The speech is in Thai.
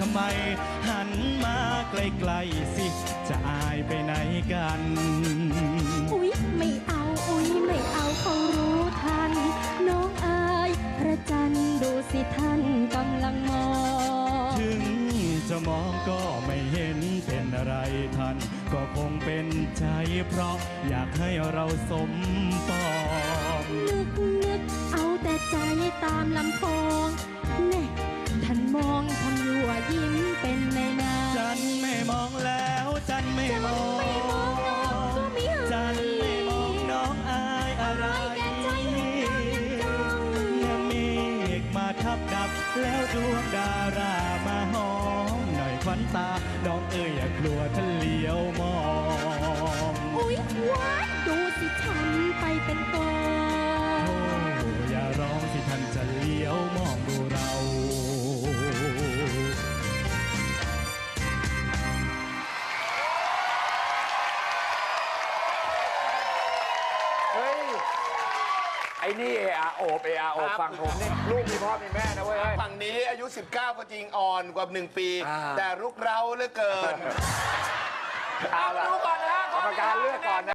ทำไม หันมาใกล้ๆสิ จะอายไปไหนกัน อุ๊ยไม่เอาอุ๊ยไม่เอาเขารู้ทัน น้องอายพระจันทร์ดูสิท่านกำลังมองถึงจะมองก็ไม่เห็นเป็นอะไรท่าน ก็คงเป็นใจเพราะอยากให้เราสมปอง ไม่มองไม่มองน้องก็มีจันไม่มองน้องอายอะไรแก่ใจยังจ้องเมื่อเมฆมาทับดับ แล้วดวงดารามาหอมหน่อยควันตา น้องเอ้ยอย่ากลัวท่านเลี้ยวมอง ไอ้นี่เออาโอบเออาโอบฟังผมนี่ลูกมีพ่อมีแม่นะเว้ยเฮ้ย ฝั่งนี้อายุ 19 ก็จริงอ่อนกว่า 1 ปี อ่า แต่รุกเร้าเหลือเกิน